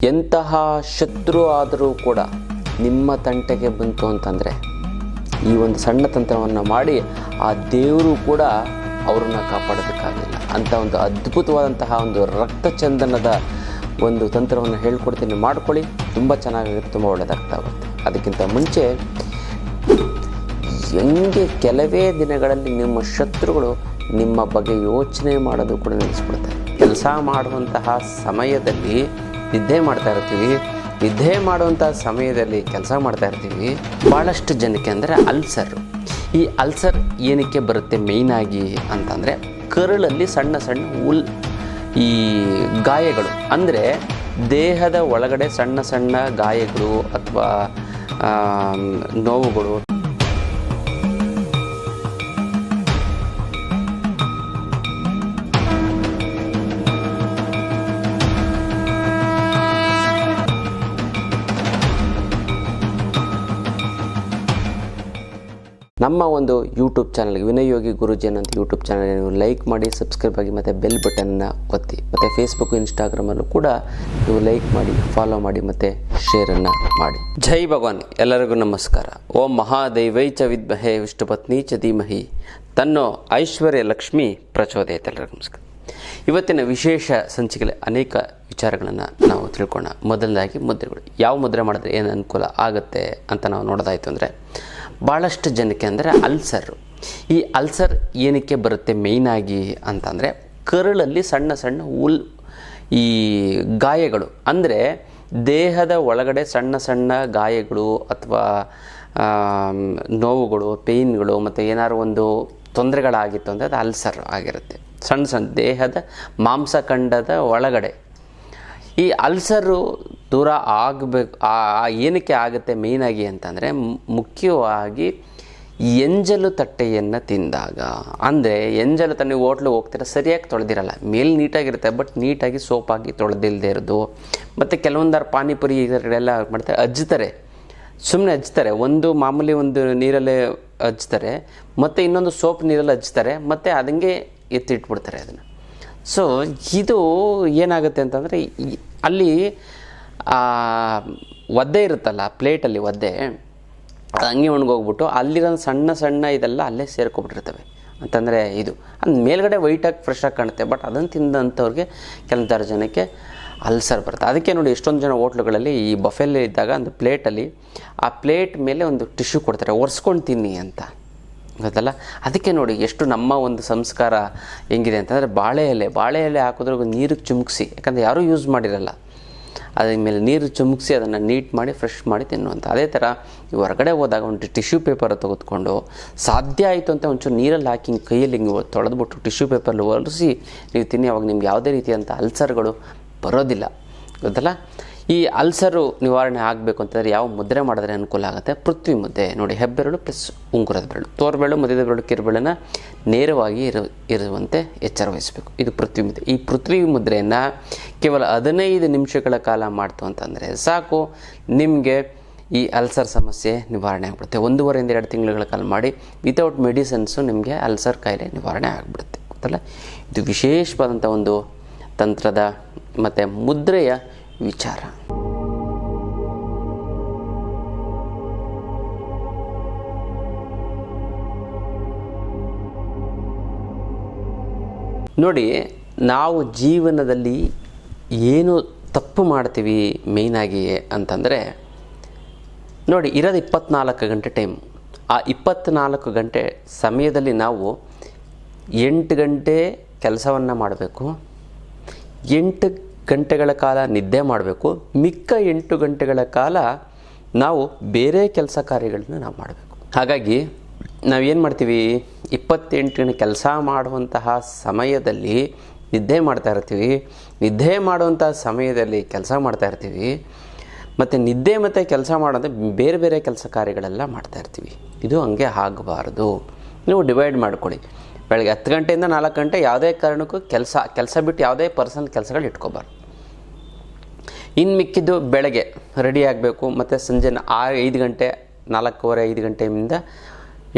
ಎಂತಹ ಶತ್ರು ಆದರೂ ಕೂಡ ನಿಮ್ಮ ತಂಟೆಗೆ ಬಂತು ಅಂತಂದರೆ ಈ ಒಂದು ಸಣ್ಣ ತಂತ್ರವನ್ನು ಮಾಡಿ ಆ ದೇವರು ಕೂಡ ಅವರನ್ನು ಕಾಪಾಡೋದಕ್ಕಾಗಲಿಲ್ಲ ಅಂತ ಒಂದು ಅದ್ಭುತವಾದಂತಹ ಒಂದು ರಕ್ತಚಂದನದ ಒಂದು ತಂತ್ರವನ್ನು ಹೇಳ್ಕೊಡ್ತೀನಿ. ಮಾಡ್ಕೊಳ್ಳಿ. ತುಂಬ ಚೆನ್ನಾಗಿರುತ್ತೆ ತುಂಬ ಒಳ್ಳೆಯದಾಗ್ತಾ ಹೋಗುತ್ತೆ ಅದಕ್ಕಿಂತ ಮುಂಚೆ ಹೆಂಗೆ ಕೆಲವೇ ದಿನಗಳಲ್ಲಿ ನಿಮ್ಮ ಶತ್ರುಗಳು ನಿಮ್ಮ ಬಗ್ಗೆ ಯೋಚನೆ ಮಾಡೋದು ಕೂಡ ನಿಲ್ಲಿಸ್ಬಿಡ್ತಾರೆ ಕೆಲಸ ಮಾಡುವಂತಹ ಸಮಯದಲ್ಲಿ ನಿದ್ದೆ ಮಾಡ್ತಾ ಇರ್ತೀವಿ. ನಿದ್ದೆ ಮಾಡುವಂಥ ಸಮಯದಲ್ಲಿ ಕೆಲಸ ಮಾಡ್ತಾ ಇರ್ತೀವಿ. ಭಾಳಷ್ಟು ಜನಕ್ಕೆ ಅಂದರೆ ಅಲ್ಸರ್. ಈ ಅಲ್ಸರ್ ಏನಕ್ಕೆ ಬರುತ್ತೆ ಮೇಯ್ನಾಗಿ ಅಂತಂದರೆ ಕರುಳಲ್ಲಿ ಸಣ್ಣ ಸಣ್ಣ ಉಲ್ ಈ ಗಾಯಗಳು. ಅಂದರೆ ದೇಹದ ಒಳಗಡೆ ಸಣ್ಣ ಸಣ್ಣ ಗಾಯಗಳು ಅಥವಾ ನೋವುಗಳು ನಮ್ಮ ಒಂದು ಯೂಟ್ಯೂಬ್ ಚಾನಲ್ಗೆ ವಿನಯ್ ಯೋಗಿ ಗುರುಜಿ ಅಂತ ಯೂಟ್ಯೂಬ್ ಚಾನಲ್ ನೀವು ಲೈಕ್ ಮಾಡಿ ಸಬ್ಸ್ಕ್ರೈಬ್ ಆಗಿ ಮತ್ತು ಬೆಲ್ ಬಟನ್ನ ಒತ್ತಿ, ಮತ್ತು ಫೇಸ್ಬುಕ್ ಇನ್ಸ್ಟಾಗ್ರಾಮಲ್ಲೂ ಕೂಡ ನೀವು ಲೈಕ್ ಮಾಡಿ ಫಾಲೋ ಮಾಡಿ, ಮತ್ತು ಶೇರನ್ನು ಮಾಡಿ. ಜೈ ಭಗವಾನ್, ಎಲ್ಲರಿಗೂ ನಮಸ್ಕಾರ. ಓಂ ಮಹಾದೈವೈ ಚ ವಿದ್ಮಹೇ ವಿಷ್ಣುಪತ್ನಿ ಚ ಧೀಮಹಿ. ತನ್ನೋ ಐಶ್ವರ್ಯ ಲಕ್ಷ್ಮಿ ಪ್ರಚೋದಯತೆ ಎಲ್ಲರಿಗೂ ನಮಸ್ಕಾರ. ಇವತ್ತಿನ ವಿಶೇಷ ಸಂಚಿಕೆಯಲ್ಲಿ ಅನೇಕ ವಿಚಾರಗಳನ್ನು ನಾವು ತಿಳ್ಕೊಳ್ಳೋಣ ಮೊದಲನೇದಾಗಿ ಮುದ್ರೆಗಳು. ಯಾವ ಮುದ್ರೆ ಮಾಡಿದ್ರೆ ಏನು ಅನುಕೂಲ ಆಗುತ್ತೆ ಅಂತ ನಾವು ನೋಡೋದಾಯಿತು ಅಂದರೆ ಭಾಳಷ್ಟು ಜನಕ್ಕೆ ಅಂದರೆ ಅಲ್ಸರು. ಈ ಅಲ್ಸರ್ ಏನಕ್ಕೆ ಬರುತ್ತೆ ಮೇಯ್ನಾಗಿ ಅಂತಂದರೆ ಕರುಳಲ್ಲಿ ಸಣ್ಣ ಸಣ್ಣ ಉಲ್ ಈ ಗಾಯಗಳು. ಅಂದರೆ ದೇಹದ ಒಳಗಡೆ ಸಣ್ಣ ಸಣ್ಣ ಗಾಯಗಳು ಅಥವಾ ನೋವುಗಳು ಪೇಯ್ನ್ಗಳು ಮತ್ತು ಏನಾದ್ರು ಒಂದು ತೊಂದರೆಗಳಾಗಿತ್ತು ಅಂದರೆ ಅದು ಅಲ್ಸರ್ ಆಗಿರುತ್ತೆ. ಸಣ್ಣ ಸಣ್ಣ ದೇಹದ ಮಾಂಸಖಂಡದ ಒಳಗಡೆ. ಈ ಅಲ್ಸರು ದೂರ ಆಗಬೇಕು ಏನಕ್ಕೆ ಆಗುತ್ತೆ ಮೇಯ್ನಾಗಿ ಅಂತಂದರೆ ಮುಖ್ಯವಾಗಿ ಎಂಜಲು ತಟ್ಟೆಯನ್ನು ತಿಂದಾಗ. ಅಂದರೆ ಎಂಜಲು ತನ್ನ ಹೋಟ್ಲಿಗೆ ಹೋಗ್ತೀರ, ಸರಿಯಾಗಿ ತೊಳೆದಿರಲ್ಲ. ಮೇಲೆ ನೀಟಾಗಿರುತ್ತೆ, ಬಟ್ ನೀಟಾಗಿ ಸೋಪಾಗಿ ತೊಳೆದಿಲ್ಲದೆ ಇರೋದು. ಮತ್ತು ಕೆಲವೊಂದಾರು ಪಾನಿಪುರಿ ಇದರಲ್ಲೆಲ್ಲ ಮಾಡ್ತಾರೆ ಅಜ್ಜುತ್ತಾರೆ ಸುಮ್ಮನೆ ಹಚ್ತಾರೆ ಒಂದು ಮಾಮೂಲಿ ಒಂದು ನೀರಲ್ಲೇ ಹಚ್ತಾರೆ ಮತ್ತು ಇನ್ನೊಂದು ಸೋಪ್ ನೀರಲ್ಲಿ ಹಚ್ತಾರೆ ಮತ್ತು ಅದಂಗೆ ಎತ್ತಿಟ್ಬಿಡ್ತಾರೆ ಅದನ್ನು. ಸೊ ಇದು ಏನಾಗುತ್ತೆ ಅಂತಂದರೆ ಅಲ್ಲಿ ಆ, ಒದ್ದೆ ಇರುತ್ತಲ್ಲ ಪ್ಲೇಟಲ್ಲಿ ಒದ್ದೆ ಅದು ಹಂಗೆ ಒಣಗೋಗ್ಬಿಟ್ಟು ಅಲ್ಲಿರೋ ಸಣ್ಣ ಸಣ್ಣ ಇದೆಲ್ಲ ಅಲ್ಲೇ ಸೇರ್ಕೊಬಿಟ್ಟಿರ್ತವೆ. ಅಂತಂದರೆ ಇದು. ಅದು ಮೇಲ್ಗಡೆ ವೈಟಾಗಿ ಫ್ರೆಶ್ ಆಗಿ ಕಾಣುತ್ತೆ ಬಟ್ ಅದನ್ನು ತಿಂದಂಥವ್ರಿಗೆ ಕೆಲವೊಂದಾರು ಜನಕ್ಕೆ ಅಲ್ಸರ್ ಬರುತ್ತೆ. ಅದಕ್ಕೆ ನೋಡಿ ಎಷ್ಟೊಂದು ಜನ ಹೋಟ್ಲುಗಳಲ್ಲಿ ಈ ಬಫೆಲ್ಲೇ ಇದ್ದಾಗ ಒಂದು ಪ್ಲೇಟಲ್ಲಿ ಆ ಪ್ಲೇಟ್ ಮೇಲೆ ಒಂದು ಟಿಶ್ಯೂ ಕೊಡ್ತಾರೆ ಒರೆಸ್ಕೊಂಡು ತಿನ್ನಿ ಅಂತ. ಗೊತ್ತಲ್ಲ? ಅದಕ್ಕೆ ನೋಡಿ ಎಷ್ಟು ನಮ್ಮ ಒಂದು ಸಂಸ್ಕಾರ ಹೆಂಗಿದೆ ಅಂತಂದರೆ ಬಾಳೆ ಎಲೆ. ಬಾಳೆ ಎಲೆ ಹಾಕಿದ್ರೆ ನೀರಿಗೆ ಚುಮುಕ್ಸಿ. ಯಾಕಂದರೆ ಯಾರೂ ಯೂಸ್ ಮಾಡಿರಲ್ಲ. ಅದ್ರ ಮೇಲೆ ನೀರು ಚುಮುಕ್ಸಿ ಅದನ್ನು ನೀಟ್ ಮಾಡಿ ಫ್ರೆಶ್ ಮಾಡಿ ತಿನ್ನುವಂಥ ಅದೇ ಥರ ಹೊರಗಡೆ ಹೋದಾಗ ಒಂದು ಟಿಶ್ಯೂ ಪೇಪರ್ ತೆಗೆದುಕೊಂಡು ಸಾಧ್ಯ ಆಯಿತು ಅಂತ ಒಂಚೂರು ನೀರಲ್ಲಿ ಹಾಕಿ ಕೈಯಲ್ಲಿ ಹಿಂಗೆ ತೊಳೆದ್ಬಿಟ್ಟು ಟಿಶ್ಯೂ ಪೇಪರ್ಲಿ ಒರೆಸಿ ನೀವು ತಿನ್ನಿ, ಅವಾಗ ನಿಮ್ಗೆ ಯಾವುದೇ ರೀತಿಯಂಥ ಅಲ್ಸರ್ಗಳು ಬರೋದಿಲ್ಲ. ಗೊತ್ತಲ್ಲ? ಈ ಅಲ್ಸರು ನಿವಾರಣೆ ಆಗಬೇಕು ಅಂತಂದರೆ ಯಾವ ಮುದ್ರೆ ಮಾಡಿದ್ರೆ ಅನುಕೂಲ ಆಗುತ್ತೆ? ಪೃಥ್ವಿ ಮುದ್ದೆ ನೋಡಿ, ಹೆಬ್ಬೆರಳು ಪ್ಲಸ್ ಉಂಗುರದ ಬೆರಳು. ತೋರ್ಬೆರಳು, ಮಧ್ಯದ ಬೆರಳು, ಕಿರುಬೆರಳನ್ನು ನೇರವಾಗಿ ಇರು, ಇರುವಂತೆ ಎಚ್ಚರ ವಹಿಸಬೇಕು. ಇದು ಪೃಥ್ವಿ ಮುದ್ದೆ ಈ ಪೃಥ್ವಿ ಮುದ್ರೆಯನ್ನು ಕೇವಲ ಹದಿನೈದು ನಿಮಿಷಗಳ ಕಾಲ ಮಾಡ್ತು ಅಂತಂದರೆ ಸಾಕು, ನಿಮಗೆ ಈ ಅಲ್ಸರ್ ಸಮಸ್ಯೆ ನಿವಾರಣೆ ಆಗಿಬಿಡುತ್ತೆ. ಒಂದೂವರೆಯಿಂದ ಎರಡು ತಿಂಗಳುಗಳ ಕಾಲ ಮಾಡಿ ವಿತೌಟ್ ಮೆಡಿಸನ್ಸು ನಿಮಗೆ ಅಲ್ಸರ್ ಕಾಯಿಲೆ ನಿವಾರಣೆ ಆಗಿಬಿಡುತ್ತೆ. ಗೊತ್ತಲ್ಲ? ಇದು ವಿಶೇಷವಾದಂಥ ಒಂದು ತಂತ್ರದ ಮತ್ತು ಮುದ್ರೆಯ ವಿಚಾರ. ನೋಡಿ, ನಾವು ಜೀವನದಲ್ಲಿ ಏನು ತಪ್ಪು ಮಾಡ್ತೀವಿ ಮೇಯ್ನಾಗಿ ಅಂತಂದರೆ, ನೋಡಿ, ಇರೋದು ಇಪ್ಪತ್ನಾಲ್ಕು ಗಂಟೆ ಟೈಮ್ ಆ ಇಪ್ಪತ್ನಾಲ್ಕು ಗಂಟೆ ಸಮಯದಲ್ಲಿ ನಾವು ಎಂಟು ಗಂಟೆ ಕೆಲಸವನ್ನು ಮಾಡಬೇಕು. ಎಂಟು ಗಂಟೆಗಳ ಕಾಲ ನಿದ್ದೆ ಮಾಡಬೇಕು, ಮಿಕ್ಕ ಎಂಟು ಗಂಟೆಗಳ ಕಾಲ ನಾವು ಬೇರೆ ಕೆಲಸ ಕಾರ್ಯಗಳನ್ನ ನಾವು ಮಾಡಬೇಕು. ಹಾಗಾಗಿ ನಾವೇನು ಮಾಡ್ತೀವಿ? ಇಪ್ಪತ್ತೆಂಟು ಗಂಟೆ ಕೆಲಸ ಮಾಡುವಂತಹ ಸಮಯದಲ್ಲಿ ನಿದ್ದೆ ಮಾಡ್ತಾ ಇರ್ತೀವಿ. ನಿದ್ದೆ ಮಾಡುವಂಥ ಸಮಯದಲ್ಲಿ ಕೆಲಸ ಮಾಡ್ತಾ ಇರ್ತೀವಿ. ಮತ್ತು ನಿದ್ದೆ ಮತ್ತು ಕೆಲಸ ಮಾಡೋದು ಬೇರೆ ಬೇರೆ ಕೆಲಸ ಕಾರ್ಯಗಳೆಲ್ಲ ಮಾಡ್ತಾ ಇರ್ತೀವಿ. ಇದು ಹಂಗೆ ಆಗಬಾರ್ದು. ನೀವು ಡಿವೈಡ್ ಮಾಡ್ಕೊಳ್ಳಿ. ಬೆಳಗ್ಗೆ ಹತ್ತು ಗಂಟೆಯಿಂದ ನಾಲ್ಕು ಗಂಟೆ ಯಾವುದೇ ಕಾರಣಕ್ಕೂ ಕೆಲಸ ಕೆಲಸ ಬಿಟ್ಟು ಯಾವುದೇ ಪರ್ಸನ್ ಕೆಲಸಗಳು ಇಟ್ಕೋಬಾರ್ದು. ಇನ್ನು ಮಿಕ್ಕಿದ್ದು ಬೆಳಗ್ಗೆ ರೆಡಿ ಆಗಬೇಕು, ಮತ್ತು ಸಂಜೆ ಆ ಐದು ಗಂಟೆ, ನಾಲ್ಕೂವರೆ, ಐದು ಗಂಟೆಯಿಂದ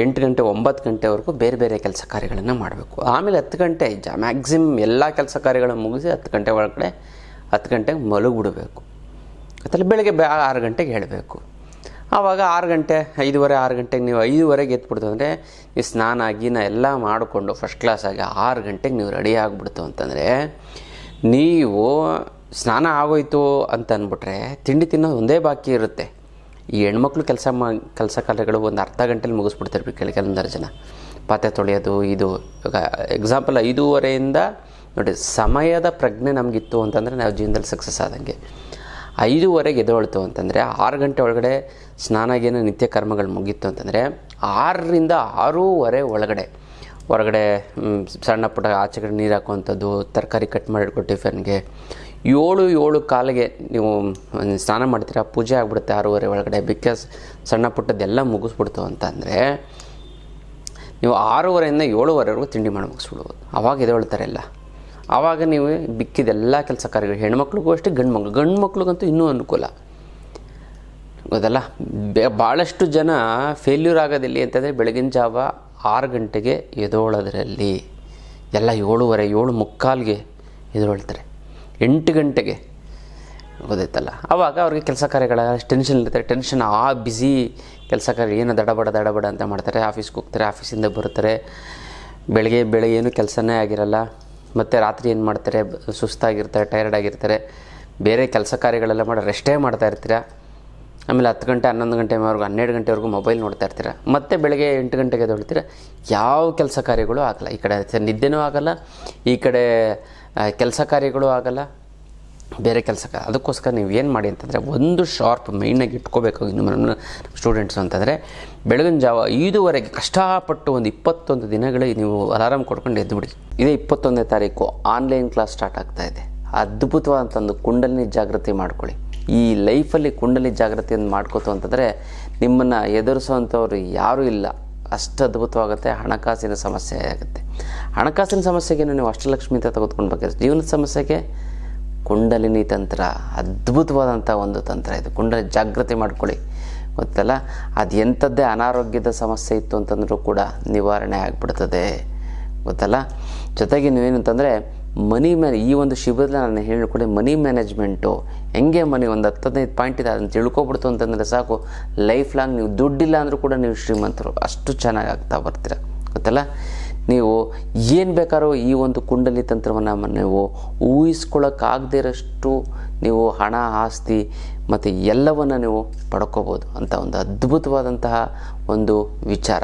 ಎಂಟು ಗಂಟೆ, ಒಂಬತ್ತು ಗಂಟೆವರೆಗೂ ಬೇರೆ ಬೇರೆ ಕೆಲಸ ಕಾರ್ಯಗಳನ್ನು ಮಾಡಬೇಕು. ಆಮೇಲೆ ಹತ್ತು ಗಂಟೆ, ಜ ಮ್ಯಾಕ್ಸಿಮಮ್ ಎಲ್ಲ ಕೆಲಸ ಕಾರ್ಯಗಳನ್ನು ಮುಗಿಸಿ ಹತ್ತು ಗಂಟೆ ಒಳಗಡೆ ಹತ್ತು ಗಂಟೆಗೆ ಮಲಗಿಬಿಡಬೇಕು. ಅದರಲ್ಲಿ ಬೆಳಗ್ಗೆ ಬೆ ಆರು ಗಂಟೆಗೆ ಹೇಳಬೇಕು ಆವಾಗ ಆರು ಗಂಟೆ, ಐದುವರೆ, ಆರು ಗಂಟೆಗೆ ನೀವು ಐದುವರೆಗೆ ಎತ್ಬಿಡ್ತು ಅಂದರೆ ನೀವು ಸ್ನಾನ, ಗೀನ ಎಲ್ಲ ಮಾಡಿಕೊಂಡು ಫಸ್ಟ್ ಕ್ಲಾಸಾಗಿ ಆರು ಗಂಟೆಗೆ ನೀವು ರೆಡಿ ಆಗಿಬಿಡ್ತು ಅಂತಂದರೆ ನೀವು ಸ್ನಾನ ಆಗೋಯ್ತು ಅಂತ ಅಂದ್ಬಿಟ್ರೆ ತಿಂಡಿ ತಿನ್ನೋದು ಒಂದೇ ಬಾಕಿ ಇರುತ್ತೆ. ಈ ಹೆಣ್ಮಕ್ಳು ಕೆಲಸ ಮಾ, ಕೆಲಸ ಕಾರ್ಯಗಳು ಒಂದು ಅರ್ಧ ಗಂಟೆಲಿ ಮುಗಿಸ್ಬಿಡ್ತಿರ್ಬೇಕು ಕೆಲ ಕೆಲವೊಂದರ ಜನ. ಪಾತ್ರೆ ತೊಳೆಯೋದು, ಇದು ಇವಾಗ ಎಕ್ಸಾಂಪಲ್ ಐದೂವರೆಯಿಂದ ನೋಡಿ, ಸಮಯದ ಪ್ರಜ್ಞೆ ನಮಗಿತ್ತು ಅಂತಂದರೆ ನಾವು ಜೀವನದಲ್ಲಿ ಸಕ್ಸಸ್ ಆದಂಗೆ. ಐದೂವರೆಗೆ ಎದ್ದೇಳ್ತು ಅಂತಂದರೆ ಆರು ಗಂಟೆ ಒಳಗಡೆ ಸ್ನಾನಗೇನು ನಿತ್ಯ ಕರ್ಮಗಳು ಮುಗೀತು ಅಂತಂದರೆ ಆರರಿಂದ ಆರೂವರೆ ಒಳಗಡೆ, ಹೊರಗಡೆ ಸಣ್ಣ ಪುಟ್ಟ ಆಚೆ ಕಡೆ ನೀರು ಹಾಕುವಂಥದ್ದು, ತರಕಾರಿ ಕಟ್ ಮಾಡಿಟ್ಕೊ ಟಿಫನ್ಗೆ ಏಳು ಏಳು ಕಾಲಿಗೆ ನೀವು ಸ್ನಾನ ಮಾಡ್ತೀರಾ, ಪೂಜೆ ಆಗಿಬಿಡುತ್ತೆ ಆರೂವರೆ ಒಳಗಡೆ ಬಿಕಾಸ್ ಸಣ್ಣ ಪುಟ್ಟದೆಲ್ಲ ಮುಗಿಸ್ಬಿಡ್ತು ಅಂತಂದರೆ ನೀವು ಆರೂವರೆಯಿಂದ ಏಳುವರೆವರೆಗೂ ತಿಂಡಿ ಮಾಡಿ ಮುಗಿಸ್ಬಿಡ್ಬೋದು. ಅವಾಗ ಎದ್ದೇಳ್ತಾರೆ ಎಲ್ಲ. ಆವಾಗ ನೀವು ಬಿಕ್ಕಿದೆಲ್ಲ ಕೆಲಸ ಕಾರ್ಯಗಳು, ಹೆಣ್ಮಕ್ಳಿಗೂ ಅಷ್ಟೇ, ಗಂಡು ಮಕ್ಳು, ಗಂಡು ಮಕ್ಳಿಗಂತೂ ಇನ್ನೂ ಅನುಕೂಲ. ಗೊತ್ತಲ್ಲ? ಭಾಳಷ್ಟು ಜನ ಫೇಲ್ಯೂರ್ ಆಗೋದಿಲ್ಲಿ ಅಂತಂದರೆ ಬೆಳಗಿನ ಜಾವ ಆರು ಗಂಟೆಗೆ ಎದೋಳೋದ್ರಲ್ಲಿ ಎಲ್ಲ ಏಳುವರೆ, ಏಳು ಮುಕ್ಕಾಲ್ಗೆ ಎದೊಳ್ತಾರೆ ಎಂಟು ಗಂಟೆಗೆ ಗೊತ್ತಾಯ್ತಲ್ಲ ಆವಾಗ ಅವ್ರಿಗೆ ಕೆಲಸ ಕಾರ್ಯಗಳ ಟೆನ್ಷನ್ ಇರುತ್ತೆ. ಟೆನ್ಷನ್ ಆ ಬ್ಯುಸಿ ಕೆಲಸ ಕಾರ್ಯ, ಏನು ದಡಬಡ ದಡಬಡ ಅಂತ ಮಾಡ್ತಾರೆ. ಆಫೀಸ್ಗೆ ಹೋಗ್ತಾರೆ ಆಫೀಸಿಂದ ಬರ್ತಾರೆ ಬೆಳಗ್ಗೆ ಬೆಳಗ್ಗೆ ಏನು ಕೆಲಸನೇ ಆಗಿರಲ್ಲ. ಮತ್ತು ರಾತ್ರಿ ಏನು ಮಾಡ್ತಾರೆ? ಸುಸ್ತಾಗಿರ್ತಾರೆ ಟೈರ್ಡ್ ಆಗಿರ್ತಾರೆ. ಬೇರೆ ಕೆಲಸ ಕಾರ್ಯಗಳೆಲ್ಲ ಮಾಡಿ ರೆಸ್ಟೇ ಮಾಡ್ತಾ ಇರ್ತೀರ? ಆಮೇಲೆ ಹತ್ತು ಗಂಟೆ, ಹನ್ನೊಂದು ಗಂಟೆವರೆಗೂ ಹನ್ನೆರಡು ಗಂಟೆವರೆಗೂ ಮೊಬೈಲ್ ನೋಡ್ತಾ ಇರ್ತೀರ? ಮತ್ತೆ ಬೆಳಗ್ಗೆ ಎಂಟು ಗಂಟೆಗೆ ದೊಡ್ತೀರ ಯಾವ ಕೆಲಸ ಕಾರ್ಯಗಳು ಆಗಲ್ಲ. ಈ ಕಡೆ ನಿದ್ದೆನೂ ಆಗಲ್ಲ. ಈ ಕಡೆ ಕೆಲಸ ಕಾರ್ಯಗಳು ಆಗಲ್ಲ, ಬೇರೆ ಕೆಲಸ ಅದಕ್ಕೋಸ್ಕರ ನೀವು ಏನು ಮಾಡಿ ಅಂತಂದರೆ ಒಂದು ಶಾರ್ಪ್ ಮೈಂಡಾಗಿ ಇಟ್ಕೋಬೇಕು ಇನ್ನು ನಮ್ಮ ಸ್ಟೂಡೆಂಟ್ಸ್ ಅಂತಂದರೆ ಬೆಳಗಿನ ಜಾವ ಐದುವರೆಗೆ ಕಷ್ಟಪಟ್ಟು ಒಂದು ಇಪ್ಪತ್ತೊಂದು ದಿನಗಳಿಗೆ ನೀವು ಅಲಾರಾಮ್ ಕೊಡ್ಕೊಂಡು ಎದ್ದುಬಿಡಿ ಇದೇ ಇಪ್ಪತ್ತೊಂದನೇ ತಾರೀಕು ಆನ್ಲೈನ್ ಕ್ಲಾಸ್ ಸ್ಟಾರ್ಟ್ ಆಗ್ತಾ ಇದೆ. ಅದ್ಭುತವಾದಂಥ ಒಂದು ಕುಂಡಲಿನಿ ಜಾಗೃತಿ ಮಾಡ್ಕೊಳ್ಳಿ. ಈ ಲೈಫಲ್ಲಿ ಕುಂಡಲಿ ಜಾಗೃತಿಯನ್ನು ಮಾಡ್ಕೋತು ಅಂತಂದರೆ ನಿಮ್ಮನ್ನು ಎದುರಿಸುವಂಥವ್ರು ಯಾರೂ ಇಲ್ಲ. ಅಷ್ಟು ಅದ್ಭುತವಾಗುತ್ತೆ ಹಣಕಾಸಿನ ಸಮಸ್ಯೆ ಆಗುತ್ತೆ. ಹಣಕಾಸಿನ ಸಮಸ್ಯೆಗೆ ನೀವು ಅಷ್ಟಲಕ್ಷ್ಮಿ ಅಂತ ತೆಗೆದುಕೊಂಡು ಬೇಕಾದ್ರೆ ಜೀವನದ ಸಮಸ್ಯೆಗೆ ಕುಂಡಲಿನಿ ತಂತ್ರ, ಅದ್ಭುತವಾದಂಥ ಒಂದು ತಂತ್ರ ಇದು. ಕುಂಡಲಿ ಜಾಗೃತಿ ಮಾಡ್ಕೊಳ್ಳಿ. ಗೊತ್ತಲ್ಲ? ಅದು ಎಂಥದ್ದೇ ಅನಾರೋಗ್ಯದ ಸಮಸ್ಯೆ ಇತ್ತು ಅಂತಂದರೂ ಕೂಡ ನಿವಾರಣೆ ಆಗಿಬಿಡ್ತದೆ. ಗೊತ್ತಲ್ಲ? ಜೊತೆಗೆ ನೀವೇನಂತಂದರೆ, ಮನಿ ಮ್ಯಾನೆ ಈ ಒಂದು ಶಿಬಿರದಲ್ಲಿ ನಾನು ಹೇಳ್ಕೊಳ್ಳಿ ಮನಿ ಮ್ಯಾನೇಜ್ಮೆಂಟು ಹೆಂಗೆ ಮನೆ ಒಂದು ಹತ್ತು ಹದಿನೈದು ಪಾಯಿಂಟ್ ಇದೆ, ಅದನ್ನು ತಿಳ್ಕೊಬಿಡ್ತು ಅಂತಂದರೆ ಸಾಕು. ಲೈಫ್ ಲಾಂಗ್ ನೀವು ದುಡ್ಡಿಲ್ಲ ಅಂದರೂ ಕೂಡ ನೀವು ಶ್ರೀಮಂತರು. ಅಷ್ಟು ಚೆನ್ನಾಗಿ ಆಗ್ತಾ ಬರ್ತೀರ. ಗೊತ್ತಲ್ಲ? ನೀವು ಏನು ಬೇಕಾದ್ರೂ ಈ ಒಂದು ಕುಂಡಲಿ ತಂತ್ರವನ್ನು ನೀವು ಊಹಿಸ್ಕೊಳ್ಳೋಕ್ಕಾಗದೇ ಇರೋಷ್ಟು ನೀವು ಹಣ, ಆಸ್ತಿ ಮತ್ತು ಎಲ್ಲವನ್ನು ನೀವು ಪಡ್ಕೋಬೋದು ಅಂತ ಒಂದು ಅದ್ಭುತವಾದಂತಹ ಒಂದು ವಿಚಾರ.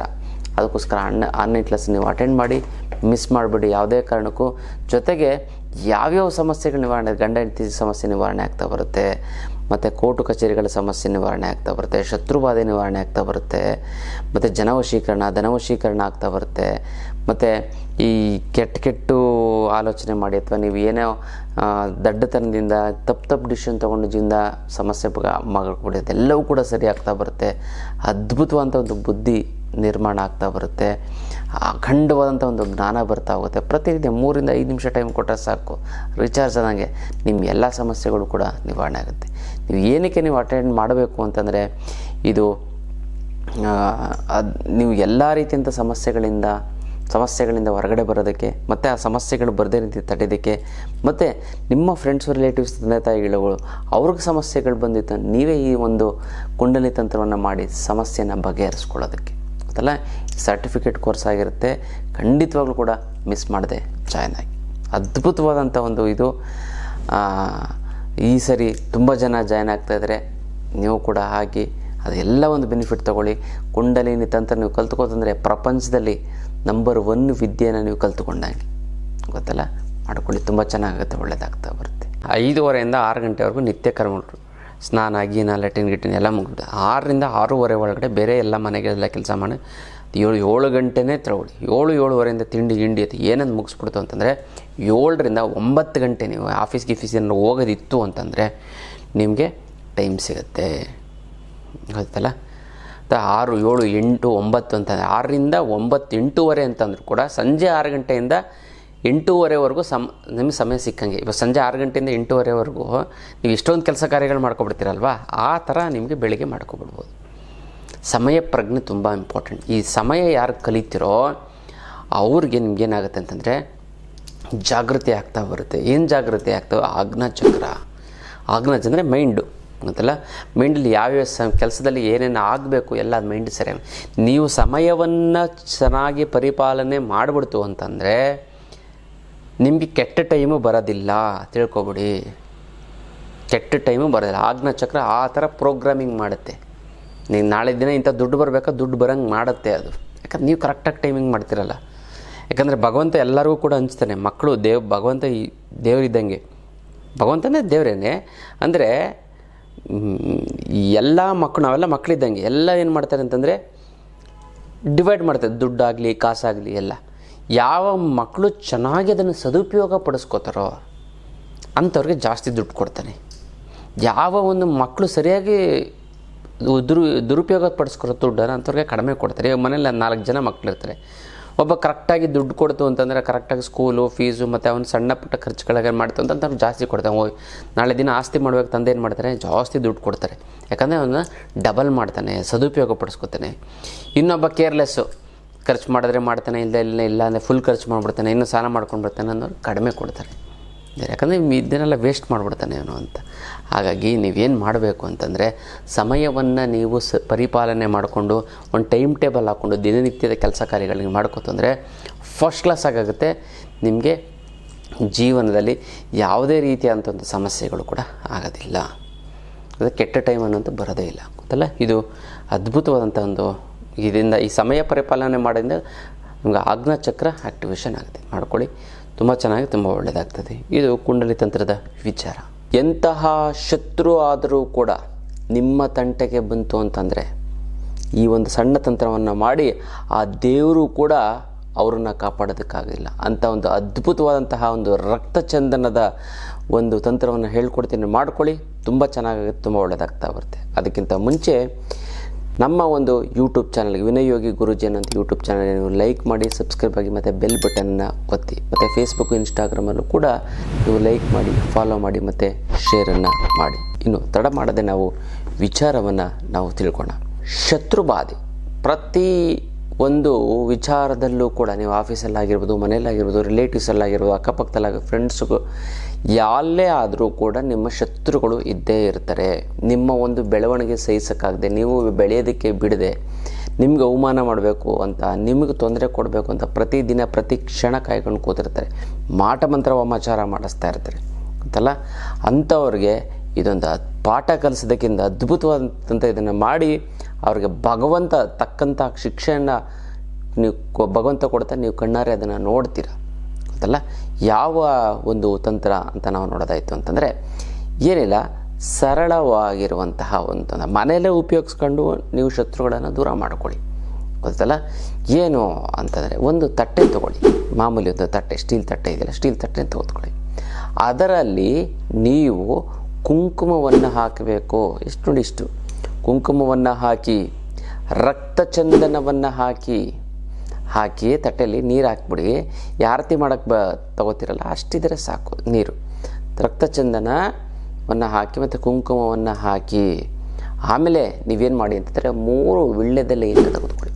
ಅದಕ್ಕೋಸ್ಕರ ಅಣ್ಣ ಆನ್ಲೈನ್ ಕ್ಲಾಸ್ ನೀವು ಅಟೆಂಡ್ ಮಾಡಿ ಮಿಸ್ ಮಾಡಿಬಿಡಿ ಯಾವುದೇ ಕಾರಣಕ್ಕೂ. ಜೊತೆಗೆ ಯಾವ್ಯಾವ ಸಮಸ್ಯೆಗಳು ನಿವಾರಣೆ ಗಂಡ ಹೆಂಡತಿ ಸಮಸ್ಯೆ ನಿವಾರಣೆ ಆಗ್ತಾ ಬರುತ್ತೆ, ಮತ್ತು ಕೋರ್ಟು ಕಚೇರಿಗಳ ಸಮಸ್ಯೆ ನಿವಾರಣೆ ಆಗ್ತಾ ಬರುತ್ತೆ ಶತ್ರುಬಾಧೆ ನಿವಾರಣೆ ಆಗ್ತಾ ಬರುತ್ತೆ, ಮತ್ತು ಜನವಶೀಕರಣ, ಧನವಶೀಕರಣ ಆಗ್ತಾ ಬರುತ್ತೆ, ಮತ್ತು ಈ ಕೆಟ್ಟ ಕೆಟ್ಟು ಆಲೋಚನೆ ಮಾಡಿ ಅಥವಾ ನೀವು ಏನೋ ದಡ್ಡತನದಿಂದ, ತಪ್ಪು ತಪ್ಪು ಡಿಸಿಷನ್ ತೊಗೊಂಡು ಜೀವನದ ಸಮಸ್ಯೆ ಮಗಳು ಎಲ್ಲವೂ ಕೂಡ ಸರಿ ಆಗ್ತಾ ಬರುತ್ತೆ. ಅದ್ಭುತವಾದಂಥ ಒಂದು ಬುದ್ಧಿ ನಿರ್ಮಾಣ ಆಗ್ತಾ ಬರುತ್ತೆ. ಅಖಂಡವಾದಂಥ ಒಂದು ಜ್ಞಾನ ಬರ್ತಾ ಹೋಗುತ್ತೆ. ಪ್ರತಿನಿತ್ಯ ಮೂರಿಂದ ಐದು ನಿಮಿಷ ಟೈಮ್ ಕೊಟ್ಟರೆ ಸಾಕು. ರಿಚಾರ್ಜ್ ಆದಂಗೆ ನಿಮ್ಮ ಎಲ್ಲ ಸಮಸ್ಯೆಗಳು ಕೂಡ ನಿವಾರಣೆ ಆಗುತ್ತೆ. ನೀವು ಏನಕ್ಕೆ ನೀವು ಅಟೆಂಡ್ ಮಾಡಬೇಕು ಅಂತಂದರೆ, ಇದು ಅದು, ನೀವು ಎಲ್ಲ ರೀತಿಯಂಥ ಸಮಸ್ಯೆಗಳಿಂದ ಸಮಸ್ಯೆಗಳಿಂದ ಹೊರಗಡೆ ಬರೋದಕ್ಕೆ, ಮತ್ತು ಆ ಸಮಸ್ಯೆಗಳು ಬರದೇ ರೀತಿ ತಡೆಯೋದಕ್ಕೆ ಮತ್ತು ನಿಮ್ಮ ಫ್ರೆಂಡ್ಸ್ ರಿಲೇಟಿವ್ಸ್ ತಂದೆ ತಾಯಿಗಳು, ಅವ್ರಿಗೆ ಸಮಸ್ಯೆಗಳು ಬಂದಿತ್ತು ನೀವೇ ಈ ಒಂದು ಕುಂಡಲಿ ತಂತ್ರವನ್ನು ಮಾಡಿ ಸಮಸ್ಯೆನ ಬಗೆಹರಿಸ್ಕೊಳ್ಳೋದಕ್ಕೆ. ಗೊತ್ತಲ್ಲ ಸರ್ಟಿಫಿಕೇಟ್ ಕೋರ್ಸ್ ಆಗಿರುತ್ತೆ. ಖಂಡಿತವಾಗ್ಲೂ ಕೂಡ ಮಿಸ್ ಮಾಡಿದೆ ಜಾಯ್ನ್ ಆಗಿ. ಅದ್ಭುತವಾದಂಥ ಒಂದು ಇದು. ಈ ಸರಿ ತುಂಬ ಜನ ಜಾಯ್ನ್ ಆಗ್ತಾಯಿದ್ದಾರೆ ನೀವು ಕೂಡ ಹಾಕಿ ಅದೆಲ್ಲ ಒಂದು ಬೆನಿಫಿಟ್ ತೊಗೊಳ್ಳಿ. ಕುಂಡಲಿನಿ ತಂತ್ರ ನೀವು ಕಲ್ತ್ಕೋತಂದರೆ ಪ್ರಪಂಚದಲ್ಲಿ ನಂಬರ್ ಒನ್ ವಿದ್ಯೆನ ನೀವು ಕಲ್ತ್ಕೊಂಡಂಗೆ. ಗೊತ್ತಲ್ಲ? ಮಾಡ್ಕೊಳ್ಳಿ. ತುಂಬ ಚೆನ್ನಾಗುತ್ತೆ ಒಳ್ಳೆಯದಾಗ್ತಾ ಬರುತ್ತೆ. ಐದೂವರೆಯಿಂದ ಆರು ಗಂಟೆವರೆಗೂ ನಿತ್ಯ ಕರ್ಮಗಳು. ಸ್ನಾನ, ಗೀನ ಲೆಟಿನ್ ಗಿಟಿನ್ ಎಲ್ಲ ಮುಗಿದು ಆರರಿಂದ ಆರೂವರೆ ಒಳಗಡೆ ಬೇರೆ ಎಲ್ಲ ಮನೆಗೆಲ್ಲ ಕೆಲಸ ಮಾಡಿ ಏಳು ಏಳು ಗಂಟೆನೇ ತಗೊಳ್ಳಿ ಏಳು, ಏಳುವರೆಯಿಂದ ತಿಂಡಿ, ಗಿಂಡಿ ಅದು ಏನಂದು ಮುಗಿಸ್ಬಿಡ್ತು ಅಂತಂದರೆ ಏಳರಿಂದ ಒಂಬತ್ತು ಗಂಟೆ ನೀವು ಆಫೀಸ್ ಗಿಫೀಸ್ ಏನಾದ್ರು ಹೋಗೋದಿತ್ತು ಅಂತಂದರೆ ನಿಮಗೆ ಟೈಮ್ ಸಿಗುತ್ತೆ. ಗೊತ್ತಲ್ಲ? ಆರು, ಏಳು, ಎಂಟು, ಒಂಬತ್ತು ಅಂತಂದರೆ ಆರರಿಂದ ಒಂಬತ್ತು, ಎಂಟೂವರೆ ಅಂತಂದರೂ ಕೂಡ ಸಂಜೆ ಆರು ಗಂಟೆಯಿಂದ ಎಂಟೂವರೆವರೆಗೂ ಸಮ, ನಿಮಗೆ ಸಮಯ ಸಿಕ್ಕಂಗೆ. ಇವಾಗ ಸಂಜೆ ಆರು ಗಂಟೆಯಿಂದ ಎಂಟೂವರೆವರೆಗೂ ನೀವು ಇಷ್ಟೊಂದು ಕೆಲಸ ಕಾರ್ಯಗಳು ಮಾಡ್ಕೊಬಿಡ್ತೀರಲ್ವ? ಆ ಥರ ನಿಮಗೆ ಬೆಳಿಗ್ಗೆ ಮಾಡ್ಕೊಬಿಡ್ಬೋದು. ಸಮಯ ಪ್ರಜ್ಞೆ ತುಂಬ ಇಂಪಾರ್ಟೆಂಟ್ ಈ ಸಮಯ ಯಾರು ಕಲಿತಿರೋ ಅವ್ರಿಗೆ ನಿಮ್ಗೇನಾಗುತ್ತೆ ಅಂತಂದರೆ ಜಾಗೃತಿ ಆಗ್ತಾ ಬರುತ್ತೆ. ಏನು ಜಾಗೃತಿ ಆಗ್ತಾವೆ ಆಗ್ನಚಕ್ರ ಚಕ್ರ. ಆಜ್ಞಾ ಅಂದರೆ ಮೈಂಡು ಗೊತ್ತಲ್ಲ? ಮೈಂಡಲ್ಲಿ ಯಾವ್ಯಾವ ಸ, ಕೆಲಸದಲ್ಲಿ ಏನೇನು ಆಗಬೇಕು ಎಲ್ಲ ಮೈಂಡ್ ಸರಿಯಾಗಿ ನೀವು ಸಮಯವನ್ನು ಚೆನ್ನಾಗಿ ಪರಿಪಾಲನೆ ಮಾಡಿಬಿಡ್ತು ಅಂತಂದರೆ ನಿಮಗೆ ಕೆಟ್ಟ ಟೈಮು ಬರೋದಿಲ್ಲ ತಿಳ್ಕೊಬಿಡಿ. ಕೆಟ್ಟ ಟೈಮು ಬರೋದಿಲ್ಲ. ಆಗ್ನ ಚಕ್ರ ಆ ಥರ ಪ್ರೋಗ್ರಾಮಿಂಗ್ ಮಾಡುತ್ತೆ. ನೀವು ನಾಳೆ ದಿನ ಇಂಥ ದುಡ್ಡು ಬರಬೇಕಾ? ದುಡ್ಡು ಬರೋಂಗೆ ಮಾಡುತ್ತೆ ಅದು. ಯಾಕಂದ್ರೆ ನೀವು ಕರೆಕ್ಟಾಗಿ ಟೈಮಿಂಗ್ ಮಾಡ್ತಿರಲ್ಲ. ಯಾಕಂದರೆ ಭಗವಂತ ಎಲ್ಲರಿಗೂ ಕೂಡ ಹಂಚ್ತಾನೆ. ಮಕ್ಕಳು, ದೇವ್, ಭಗವಂತ ಈ ದೇವರಿದ್ದಂಗೆ ಭಗವಂತನೇ ದೇವರೇನೆ. ಅಂದರೆ ಎಲ್ಲ ಮಕ್ಕಳು ನಾವೆಲ್ಲ ಮಕ್ಕಳಿದ್ದಂಗೆ ಎಲ್ಲ ಏನು ಮಾಡ್ತಾರೆ ಅಂತಂದರೆ ಡಿವೈಡ್ ಮಾಡ್ತಾರೆ. ದುಡ್ಡಾಗಲಿ, ಕಾಸಾಗಲಿ, ಎಲ್ಲ. ಯಾವ ಮಕ್ಕಳು ಚೆನ್ನಾಗಿ ಅದನ್ನು ಸದುಪಯೋಗ ಪಡಿಸ್ಕೋತಾರೋ ಅಂಥವ್ರಿಗೆ ಜಾಸ್ತಿ ದುಡ್ಡು ಕೊಡ್ತಾನೆ. ಯಾವ ಒಂದು ಮಕ್ಕಳು ಸರಿಯಾಗಿ ದುರು, ದುರುಪಯೋಗ ಪಡಿಸ್ಕೊರೋ ದುಡ್ಡನ್ನು ಅಂಥವ್ರಿಗೆ ಕಡಿಮೆ ಕೊಡ್ತಾರೆ. ಇವಾಗ ಮನೇಲಿ ನಾಲ್ಕು ಜನ ಮಕ್ಕಳಿರ್ತಾರೆ ಒಬ್ಬ ಕರೆಕ್ಟಾಗಿ ದುಡ್ಡು ಕೊಡ್ತು ಅಂತಂದರೆ ಕರೆಕ್ಟಾಗಿ ಸ್ಕೂಲು, ಫೀಸು ಮತ್ತು ಅವ್ನು ಸಣ್ಣ ಪುಟ್ಟ ಖರ್ಚುಗಳಿಗೆ ಮಾಡ್ತು ಅಂತ ಅವ್ರು ಜಾಸ್ತಿ ಕೊಡ್ತಾನೆ ಓ, ನಾಳೆ ದಿನ ಆಸ್ತಿ ಮಾಡ್ಬೇಕು ತಂದೆ ಏನು ಮಾಡ್ತಾರೆ? ಜಾಸ್ತಿ ದುಡ್ಡು ಕೊಡ್ತಾರೆ. ಯಾಕಂದರೆ ಅವನ್ನ ಡಬಲ್ ಮಾಡ್ತಾನೆ, ಸದುಪಯೋಗ ಪಡಿಸ್ಕೊತಾನೆ. ಇನ್ನೊಬ್ಬ ಕೇರ್ಲೆಸ್ಸು ಖರ್ಚು ಮಾಡಿದ್ರೆ ಮಾಡ್ತಾನೆ ಇಲ್ಲ ಇಲ್ಲ ಇಲ್ಲ ಅಂದರೆ ಫುಲ್ ಖರ್ಚು ಮಾಡಿಬಿಡ್ತಾನೆ, ಇನ್ನೂ ಸಾಲ ಮಾಡ್ಕೊಂಡು ಬರ್ತಾನೆ ಅನ್ನೋರು ಕಡಿಮೆ ಕೊಡ್ತಾರೆ. ಯಾಕಂದರೆ ಇದನ್ನೆಲ್ಲ ವೇಸ್ಟ್ ಮಾಡಿಬಿಡ್ತಾನೆ ಅವನು ಅಂತ. ಹಾಗಾಗಿ ನೀವೇನು ಮಾಡಬೇಕು ಅಂತಂದರೆ ಸಮಯವನ್ನು ನೀವು ಸ ಪರಿಪಾಲನೆ ಮಾಡಿಕೊಂಡು, ಒಂದು ಟೈಮ್ ಟೇಬಲ್ ಹಾಕ್ಕೊಂಡು ದಿನನಿತ್ಯದ ಕೆಲಸ ಕಾರ್ಯಗಳನ್ನ ಮಾಡ್ಕೊತಂದರೆ ಫಸ್ಟ್ ಕ್ಲಾಸ್ ಆಗುತ್ತೆ ನಿಮಗೆ ಜೀವನದಲ್ಲಿ ಯಾವುದೇ ರೀತಿಯಾದಂಥ ಒಂದು ಸಮಸ್ಯೆಗಳು ಕೂಡ ಆಗೋದಿಲ್ಲ. ಅದು ಕೆಟ್ಟ ಟೈಮ್ ಅನ್ನೋದು ಬರೋದೇ ಇಲ್ಲ. ಗೊತ್ತಲ್ಲ? ಇದು ಅದ್ಭುತವಾದಂಥ ಒಂದು ಇದರಿಂದ ಈ ಸಮಯ ಪರಿಪಾಲನೆ ಮಾಡೋದ್ರಿಂದ ನಿಮ್ಗೆ ಆಜ್ಞಾ ಚಕ್ರ ಆ್ಯಕ್ಟಿವೇಶನ್ ಆಗುತ್ತೆ. ಮಾಡ್ಕೊಳ್ಳಿ. ತುಂಬ ಚೆನ್ನಾಗಿ, ತುಂಬ ಒಳ್ಳೆಯದಾಗ್ತದೆ ಇದು ಕುಂಡಲಿ ತಂತ್ರದ ವಿಚಾರ. ಎಂತಹ ಶತ್ರು ಆದರೂ ಕೂಡ ನಿಮ್ಮ ತಂಟೆಗೆ ಬಂತು ಅಂತಂದರೆ, ಈ ಒಂದು ಸಣ್ಣ ತಂತ್ರವನ್ನು ಮಾಡಿ ಆ ದೇವರು ಕೂಡ ಅವರನ್ನು ಕಾಪಾಡೋದಕ್ಕಾಗಲಿಲ್ಲ ಅಂಥ ಒಂದು ಅದ್ಭುತವಾದಂತಹ ಒಂದು ರಕ್ತಚಂದನದ ಒಂದು ತಂತ್ರವನ್ನು ಹೇಳ್ಕೊಡ್ತೀನಿ. ಮಾಡ್ಕೊಳ್ಳಿ. ತುಂಬ ಚೆನ್ನಾಗಿ ತುಂಬ ಒಳ್ಳೆಯದಾಗ್ತಾ ಬರುತ್ತೆ. ಅದಕ್ಕಿಂತ ಮುಂಚೆ ನಮ್ಮ ಒಂದು ಯೂಟ್ಯೂಬ್ ಚಾನಲ್ಗೆ ವಿನಯೋಗಿ ಯೋಗಿ ಗುರುಜಿ ಅನ್ನೋಂಥ ಯೂಟ್ಯೂಬ್ ಚಾನಲ್ಗೆ ನೀವು ಲೈಕ್ ಮಾಡಿ ಸಬ್ಸ್ಕ್ರೈಬ್ ಆಗಿ ಮತ್ತು ಬೆಲ್ ಬಟನ್ನ ಒತ್ತಿ, ಮತ್ತು ಫೇಸ್ಬುಕ್ ಇನ್ಸ್ಟಾಗ್ರಾಮಲ್ಲೂ ಕೂಡ ನೀವು ಲೈಕ್ ಮಾಡಿ ಫಾಲೋ ಮಾಡಿ, ಮತ್ತು ಶೇರನ್ನು ಮಾಡಿ. ಇನ್ನು ತಡ ಮಾಡದೆ ನಾವು ವಿಚಾರವನ್ನು ನಾವು ತಿಳ್ಕೊಳ್ಳೋಣ ಶತ್ರುಬಾಧೆ. ಪ್ರತಿ ಒಂದು ವಿಚಾರದಲ್ಲೂ ಕೂಡ ನೀವು ಆಫೀಸಲ್ಲಾಗಿರ್ಬೋದು ಮನೆಯಲ್ಲಾಗಿರ್ಬೋದು ರಿಲೇಟಿವ್ಸಲ್ಲಾಗಿರ್ಬೋದು ಅಕ್ಕಪಕ್ಕದಲ್ಲಾಗಿ ಫ್ರೆಂಡ್ಸ್ಗೂ ಯಾಲ್ಲೇ ಆದರೂ ಕೂಡ ನಿಮ್ಮ ಶತ್ರುಗಳು ಇದ್ದೇ ಇರ್ತಾರೆ. ನಿಮ್ಮ ಒಂದು ಬೆಳವಣಿಗೆ ಸಹಿಸೋಕ್ಕಾಗದೆ, ನೀವು ಬೆಳೆಯೋದಕ್ಕೆ ಬಿಡದೆ, ನಿಮ್ಗೆ ಅವಮಾನ ಮಾಡಬೇಕು ಅಂತ, ನಿಮಗೆ ತೊಂದರೆ ಕೊಡಬೇಕು ಅಂತ ಪ್ರತಿದಿನ, ಪ್ರತಿ ಕ್ಷಣ ಕಾಯ್ಕೊಂಡು ಕೂತಿರ್ತಾರೆ. ಮಾಟ ಮಂತ್ರ ವಾಮಾಚಾರ ಮಾಡಿಸ್ತಾ ಇರ್ತಾರೆ. ಅಂತಲ್ಲ ಅಂಥವ್ರಿಗೆ ಇದೊಂದು ಪಾಠ ಕಲಿಸೋದಕ್ಕಿಂತ ಅದ್ಭುತವಾದಂಥ ಇದನ್ನು ಮಾಡಿ, ಅವ್ರಿಗೆ ಭಗವಂತ ತಕ್ಕಂಥ ಶಿಕ್ಷೆಯನ್ನು ನೀವು, ಭಗವಂತ ಕೊಡ್ತಾ ನೀವು ಕಣ್ಣಾರೆ ಅದನ್ನು ನೋಡ್ತೀರ. ಗೊತ್ತಲ್ಲ ಯಾವ ಒಂದು ತಂತ್ರ ಅಂತ ನಾವು ನೋಡೋದಾಯಿತು ಅಂತಂದರೆ, ಏನಿಲ್ಲ, ಸರಳವಾಗಿರುವಂತಹ ಒಂದು ಮನೆಯಲ್ಲೇ ಉಪಯೋಗಿಸ್ಕೊಂಡು ನೀವು ಶತ್ರುಗಳನ್ನು ದೂರ ಮಾಡ್ಕೊಳ್ಳಿ. ಗೊತ್ತಲ್ಲ? ಏನು ಅಂತಂದರೆ, ಒಂದು ತಟ್ಟೆ ತೊಗೊಳ್ಳಿ. ಮಾಮೂಲಿ ಒಂದು ತಟ್ಟೆ, ಸ್ಟೀಲ್ ತಟ್ಟೆ ಇದೆಯಲ್ಲ, ಸ್ಟೀಲ್ ತಟ್ಟೆ ತೆಗೆದುಕೊಳ್ಳಿ ಅದರಲ್ಲಿ ನೀವು ಕುಂಕುಮವನ್ನು ಹಾಕಬೇಕು. ಎಷ್ಟು ನೋಡಿ ಇಷ್ಟು. ಕುಂಕುಮವನ್ನು ಹಾಕಿ ರಕ್ತ ಚಂದನವನ್ನು ಹಾಕಿ ಹಾಕಿ ತಟ್ಟೆಯಲ್ಲಿ ನೀರು ಹಾಕ್ಬಿಡಿ. ಯಾರತಿ ಮಾಡೋಕ್ಕೆ ಬ, ತಗೋತಿರಲ್ಲ, ಅಷ್ಟಿದ್ರೆ ಸಾಕು ನೀರು. ರಕ್ತಚಂದನವನ್ನು ಹಾಕಿ ಮತ್ತು ಕುಂಕುಮವನ್ನು ಹಾಕಿ, ಆಮೇಲೆ ನೀವೇನು ಮಾಡಿ ಅಂತಂದರೆ ಮೂರು ವಿಳ್ಳೆದೆಲೆಯನ್ನು ತೆಗೆದುಕೊಳ್ಳಿ.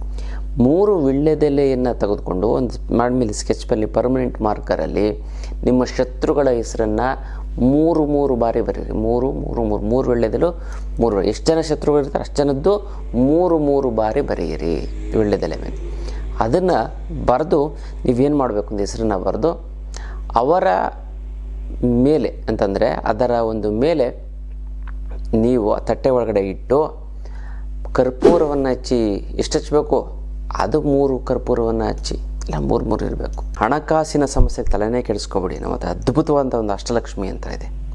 ಮೂರು ವಿಳ್ಳೆದೆಲೆಯನ್ನು ತೆಗೆದುಕೊಂಡು ಒಂದು ಮಾಡ್ಮೇಲೆ ಸ್ಕೆಚ್ ಪೆನ್ಲಿ ಪರ್ಮನೆಂಟ್ ಮಾರ್ಕರಲ್ಲಿ ನಿಮ್ಮ ಶತ್ರುಗಳ ಹೆಸರನ್ನು ಮೂರು ಮೂರು ಬಾರಿ ಬರೀರಿ. ಮೂರು ಮೂರು ಮೂರು ಮೂರು ವಿಳ್ಳೆದೆಲು ಮೂರು, ಎಷ್ಟು ಜನ ಶತ್ರುಗಳು ಇರ್ತಾರೆ ಅಷ್ಟು ಜನದ್ದು ಮೂರು ಮೂರು ಬಾರಿ ಬರೆಯಿರಿ ವಿಳ್ಳೆದೆಲೆ ಮೇಲೆ. ಅದನ್ನು ಬರೆದು ನೀವೇನು ಮಾಡಬೇಕು ಅಂತ ಹೆಸರನ್ನ ಬರೆದು ಅವರ ಮೇಲೆ ಅಂತಂದರೆ ಅದರ ಒಂದು ಮೇಲೆ ನೀವು ತಟ್ಟೆ ಒಳಗಡೆ ಇಟ್ಟು ಕರ್ಪೂರವನ್ನು ಹಚ್ಚಿ ಎಷ್ಟು ಹಚ್ಚಬೇಕು ಅದು ಮೂರು ಕರ್ಪೂರವನ್ನು ಹಚ್ಚಿ, ಇಲ್ಲ ಮೂರು ಮೂರು ಇರಬೇಕು. ಹಣಕಾಸಿನ ಸಮಸ್ಯೆ ತಲೆನೇ ಕೆಡಿಸ್ಕೊಬೇಡಿ. ನಮ್ಮ ಅದ್ಭುತವಾದಂಥ ಒಂದು ಅಷ್ಟಲಕ್ಷ್ಮಿ ಅಂತ ಇದೆ.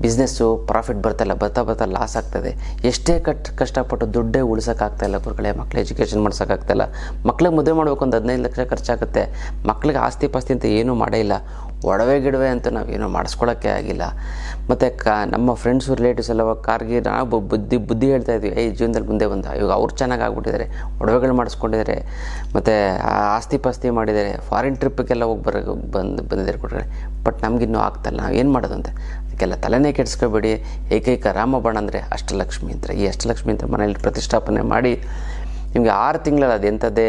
ಬಿಸ್ನೆಸ್ಸು ಪ್ರಾಫಿಟ್ ಬರ್ತಾಯಿಲ್ಲ ಬರ್ತಾ ಬರ್ತಾ ಲಾಸ್ ಆಗ್ತದೆ. ಎಷ್ಟೇ ಕಟ್, ಕಷ್ಟಪಟ್ಟು ದುಡ್ಡೇ ಉಳಿಸೋಕ್ಕಾಗ್ತಾಯಿಲ್ಲ ಗುರುಗಳೇ, ಮಕ್ಳು ಎಜುಕೇಷನ್ ಮಾಡ್ಸೋಕ್ಕಾಗ್ತಾಯಿಲ್ಲ. ಮಕ್ಳಿಗೆ ಮದುವೆ ಮಾಡಬೇಕು ಒಂದು ಹದಿನೈದು ಲಕ್ಷ ಖರ್ಚು ಖರ್ಚಾಗುತ್ತೆ. ಮಕ್ಳಿಗೆ ಆಸ್ತಿ ಪಾಸ್ತಿ ಅಂತ ಏನೂ ಮಾಡೇ ಇಲ್ಲ. ಒಡವೆ ಗಿಡವೆ ಅಂತ ನಾವೇನೂ ಮಾಡಿಸ್ಕೊಳ್ಳೋಕ್ಕೆ ಆಗಿಲ್ಲ. ಮತ್ತು ಕ, ನಮ್ಮ ಫ್ರೆಂಡ್ಸು ರಿಲೇಟಿವ್ಸ್ ಎಲ್ಲ ಕಾರ್ಗೆ ನಾವು ಬುದ್ಧಿ ಬುದ್ಧಿ ಹೇಳ್ತಾ ಇದ್ವಿ, ಏಯ್, ಜೀವನದಲ್ಲಿ ಮುಂದೆ ಬಂದ. ಇವಾಗ ಅವ್ರು ಚೆನ್ನಾಗಿ ಆಗ್ಬಿಟ್ಟಿದ್ದಾರೆ. ಒಡವೆಗಳು ಮಾಡಿಸ್ಕೊಂಡಿದ್ದಾರೆ. ಮತ್ತು ಆಸ್ತಿ ಪಾಸ್ತಿ ಮಾಡಿದ್ದಾರೆ. ಫಾರಿನ್ ಟ್ರಿಪ್ಪಿಗೆಲ್ಲ ಹೋಗಿ ಬರೋ, ಬಂದು, ಬಂದಿದ್ದಾರೆ ಕೊಟ್ಟರೆ ಬಟ್ ನಮಗಿನ್ನೂ ಆಗ್ತಾಯಿಲ್ಲ ನಾವು ಏನು ಮಾಡೋದು ಅಂತ ಅದಕ್ಕೆಲ್ಲ ತಲೆನೇ ಕೆಡಿಸ್ಕೋಬೇಡಿ. ಏಕೈಕ ರಾಮಬಾಣ ಅಂದರೆ ಅಷ್ಟಲಕ್ಷ್ಮಿ ಅಂತ. ಈ ಅಷ್ಟಲಕ್ಷ್ಮಿ ಅಂತ ಮನೆಯಲ್ಲಿ ಪ್ರತಿಷ್ಠಾಪನೆ ಮಾಡಿ ನಿಮಗೆ ಆರು ತಿಂಗಳಲ್ಲಿ ಅದೆಂಥದ್ದೇ?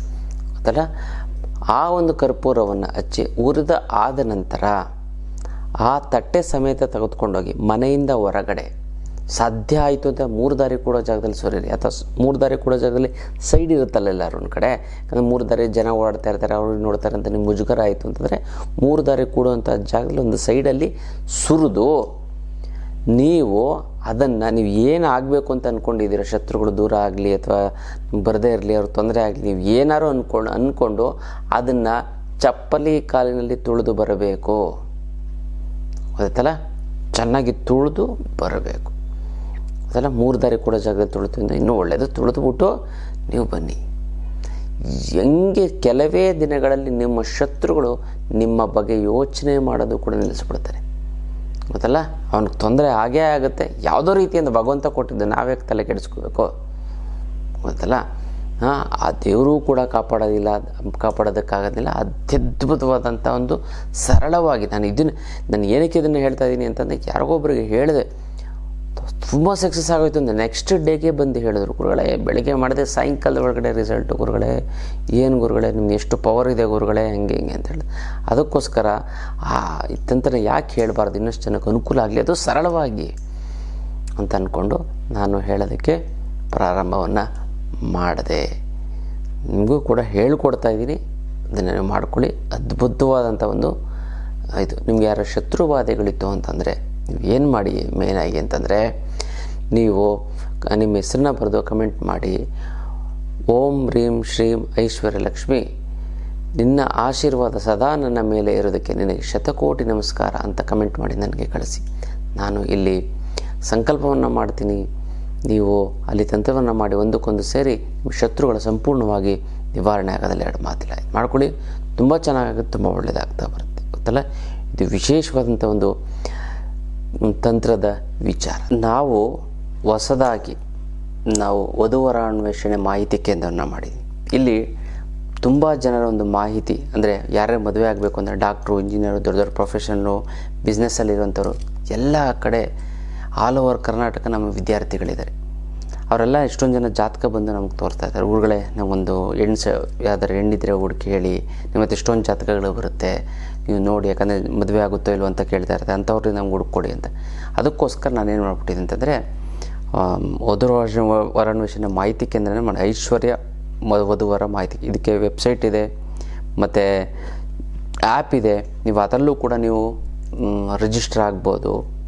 ಗೊತ್ತಲ್ಲ ಆ ಒಂದು ಕರ್ಪೂರವನ್ನು ಹಚ್ಚಿ ಉರಿದ ಆದ ನಂತರ ಆ ತಟ್ಟೆ ಸಮೇತ ತೆಗೆದುಕೊಂಡೋಗಿ ಮನೆಯಿಂದ ಹೊರಗಡೆ, ಸಾಧ್ಯ ಆಯಿತು ಅಂತ ಮೂರು ದಾರಿ ಕೂಡೋ ಜಾಗದಲ್ಲಿ ಸುರಿರಿ ಅಥವಾ ಮೂರು ದಾರಿ ಕೂಡೋ ಜಾಗದಲ್ಲಿ ಸೈಡ್ ಇರುತ್ತಲ್ಲ ಎಲ್ಲರೂ ಒಂದು ಕಡೆ, ಯಾಕಂದರೆ ಮೂರು ದಾರಿ ಜನ ಓಡಾಡ್ತಾ ಇರ್ತಾರೆ, ಅವ್ರು ನೋಡ್ತಾರೆ ಅಂತ ನಿಮ್ಗೆ ಮುಜುಗರ ಆಯಿತು ಅಂತಂದರೆ ಮೂರು ದಾರಿ ಕೂಡುವಂಥ ಜಾಗದಲ್ಲಿ ಒಂದು ಸೈಡಲ್ಲಿ ಸುರಿದು ನೀವು ಅದನ್ನು ನೀವು ಏನು ಆಗಬೇಕು ಅಂತ ಅಂದ್ಕೊಂಡಿದ್ದೀರ ಶತ್ರುಗಳು ದೂರ ಆಗಲಿ ಅಥವಾ ಬರದೇ ಇರಲಿ, ಅವ್ರ ತೊಂದರೆ ಆಗಲಿ, ನೀವು ಏನಾರು ಅಂದ್ಕೊಂಡು ಅಂದ್ಕೊಂಡು ಅದನ್ನು ಚಪ್ಪಲಿ ಕಾಲಿನಲ್ಲಿ ತುಳಿದು ಬರಬೇಕು. ಗೊತ್ತಲ್ಲ ಚೆನ್ನಾಗಿ ತುಳಿದು ಬರಬೇಕು. ಅದೆಲ್ಲ ಮೂರು ದಾರಿ ಕೂಡ ಜಾಗದಲ್ಲಿ ತುಳಿದ್ರಿಂದ ಇನ್ನೂ ಒಳ್ಳೆಯದು ತುಳಿದುಬಿಟ್ಟು ನೀವು ಬನ್ನಿ. ಹೆಂಗೆ ಕೆಲವೇ ದಿನಗಳಲ್ಲಿ ನಿಮ್ಮ ಶತ್ರುಗಳು ನಿಮ್ಮ ಬಗ್ಗೆ ಯೋಚನೆ ಮಾಡೋದು ಕೂಡ ನಿಲ್ಲಿಸ್ಬಿಡ್ತಾರೆ. ಗೊತ್ತಲ್ಲ? ಅವನಿಗೆ ತೊಂದರೆ ಆಗೇ ಆಗುತ್ತೆ. ಯಾವುದೋ ರೀತಿಯಿಂದ ಭಗವಂತ ಕೊಟ್ಟಿದ್ದು ನಾವ್ಯಾಕೆ ತಲೆ ಕೆಡಿಸ್ಕೋಬೇಕು. ಗೊತ್ತಲ್ಲ? ಹಾಂ, ಆ ದೇವರೂ ಕೂಡ ಕಾಪಾಡೋದಿಲ್ಲ, ಕಾಪಾಡೋದಕ್ಕಾಗೋದಿಲ್ಲ. ಅತ್ಯದ್ಭುತವಾದಂಥ ಒಂದು ಸರಳವಾಗಿ ನಾನು ಇದನ್ನು ನಾನು ಏನಕ್ಕೆ ಇದನ್ನು ಹೇಳ್ತಾ ಇದ್ದೀನಿ ಅಂತಂದರೆ ಯಾರಿಗೊಬ್ಬರಿಗೆ ಹೇಳಿದೆ. ತುಂಬ ಸಕ್ಸಸ್ ಆಗೋಯ್ತು ಅಂದರೆ ನೆಕ್ಸ್ಟ್ ಡೇಗೆ ಬಂದು ಹೇಳಿದ್ರು, ಗುರುಗಳೇ, ಬೆಳಗ್ಗೆ ಮಾಡಿದೆ, ಸಾಯಂಕಾಲದ ಒಳಗಡೆ ರಿಸಲ್ಟು ಗುರುಗಳೇ, ಏನು ಗುರುಗಳೇ, ನಿಮ್ಗೆ ಎಷ್ಟು ಪವರ್ ಇದೆ ಗುರುಗಳೇ, ಹಂಗೆ ಹಿಂಗೆ ಅಂತ ಹೇಳಿದ್ರು. ಅದಕ್ಕೋಸ್ಕರ, ಆ ಇತ್ತಂತನೇ ಯಾಕೆ ಹೇಳಬಾರ್ದು, ಇನ್ನಷ್ಟು ಜನಕ್ಕೆ ಅನುಕೂಲ ಆಗಲಿ, ಅದು ಸರಳವಾಗಿ ಅಂತ ಅಂದ್ಕೊಂಡು ನಾನು ಹೇಳೋದಕ್ಕೆ ಪ್ರಾರಂಭವನ್ನು ಮಾಡಿದೆ. ನಿಮಗೂ ಕೂಡ ಹೇಳ್ಕೊಡ್ತಾ ಇದ್ದೀನಿ. ಅದನ್ನು ನೀವು ಮಾಡ್ಕೊಳ್ಳಿ. ಅದ್ಭುತವಾದಂಥ ಒಂದು, ಇದು, ನಿಮ್ಗೆ ಯಾರೋ ಶತ್ರುವಾದಿಗಳಿತ್ತು ಅಂತಂದರೆ ನೀವು ಏನು ಮಾಡಿ ಮೇನಾಗಿ ಅಂತಂದರೆ, ನೀವು ನಿಮ್ಮ ಹೆಸರನ್ನ ಬರೆದು ಕಮೆಂಟ್ ಮಾಡಿ, ಓಂ ರೀಂ ಶ್ರೀಂ ಐಶ್ವರ್ಯ ಲಕ್ಷ್ಮಿ, ನಿನ್ನ ಆಶೀರ್ವಾದ ಸದಾ ನನ್ನ ಮೇಲೆ ಇರೋದಕ್ಕೆ ನಿನಗೆ ಶತಕೋಟಿ ನಮಸ್ಕಾರ ಅಂತ ಕಮೆಂಟ್ ಮಾಡಿ ನನಗೆ ಕಳಿಸಿ. ನಾನು ಇಲ್ಲಿ ಸಂಕಲ್ಪವನ್ನು ಮಾಡ್ತೀನಿ. ನೀವು ಅಲ್ಲಿ ತಂತ್ರವನ್ನು ಮಾಡಿ ಒಂದಕ್ಕೊಂದು ಸೇರಿ ನಿಮ್ಮ ಶತ್ರುಗಳ ಸಂಪೂರ್ಣವಾಗಿ ನಿವಾರಣೆ ಆಗೋದಿಲ್ಲ ಎರಡು ಮಾತಿಲ್ಲ. ಮಾಡ್ಕೊಳ್ಳಿ. ತುಂಬ ಚೆನ್ನಾಗಿ ತುಂಬ ಒಳ್ಳೆಯದಾಗ್ತಾ ಬರುತ್ತೆ. ಗೊತ್ತಲ್ಲ? ಇದು ವಿಶೇಷವಾದಂಥ ಒಂದು ತಂತ್ರದ ವಿಚಾರ. ನಾವು ಹೊಸದಾಗಿ ನಾವು ವಧುವರ ಅನ್ವೇಷಣೆ ಮಾಹಿತಿ ಕೇಂದ್ರವನ್ನು ಮಾಡಿದ್ವಿ. ಇಲ್ಲಿ ತುಂಬ ಜನರ ಒಂದು ಮಾಹಿತಿ, ಅಂದರೆ ಯಾರ್ಯಾರು ಮದುವೆ ಆಗಬೇಕು ಅಂದರೆ ಡಾಕ್ಟ್ರು, ಇಂಜಿನಿಯರು, ದೊಡ್ಡ ದೊಡ್ಡ ಪ್ರೊಫೆಷನ್ನು ಬಿಸ್ನೆಸ್ಸಲ್ಲಿರುವಂಥವ್ರು ಎಲ್ಲ ಕಡೆ ಆಲ್ ಓವರ್ ಕರ್ನಾಟಕ ನಮ್ಮ ವಿದ್ಯಾರ್ಥಿಗಳಿದ್ದಾರೆ. ಅವರೆಲ್ಲ ಎಷ್ಟೊಂದು ಜನ ಜಾತಕ ಬಂದು ನಮ್ಗೆ ತೋರ್ತಾ ಇದ್ದಾರೆ ಊರುಗಳೇ ನಾವೊಂದು ಹೆಣ್ಣು ಸ ಯಾವ್ದಾರು ಹೆಣ್ಣಿದ್ರೆ ಹುಡುಕಿ ಹೇಳಿ ನಿಮ್ಮ ಹತ್ರ ಎಷ್ಟೊಂದು ಜಾತಕಗಳು ಬರುತ್ತೆ, ನೀವು ನೋಡಿ, ಯಾಕಂದರೆ ಮದುವೆ ಆಗುತ್ತೋ ಇಲ್ವೋ ಅಂತ ಕೇಳ್ತಾ ಇರ್ತಾರೆ. ಅಂಥವ್ರಿಗೆ ನಮ್ಗೆ ಹುಡುಕೊಡಿ ಅಂತ. ಅದಕ್ಕೋಸ್ಕರ ನಾನೇನು ಮಾಡ್ಬಿಟ್ಟಿದ್ದೆ ಅಂತಂದರೆ ವಧುರ ವರಾನ್ವೇಷಣೆ ಮಾಹಿತಿ ಕೇಂದ್ರನೇ ಮಾಡಿ, ಐಶ್ವರ್ಯ ವಧುವರ ಮಾಹಿತಿ. ಇದಕ್ಕೆ ವೆಬ್ಸೈಟ್ ಇದೆ, ಮತ್ತು ಆ್ಯಪ್ ಇದೆ. ನೀವು ಅದರಲ್ಲೂ ಕೂಡ ನೀವು ರಿಜಿಸ್ಟರ್ ಆಗ್ಬೋದು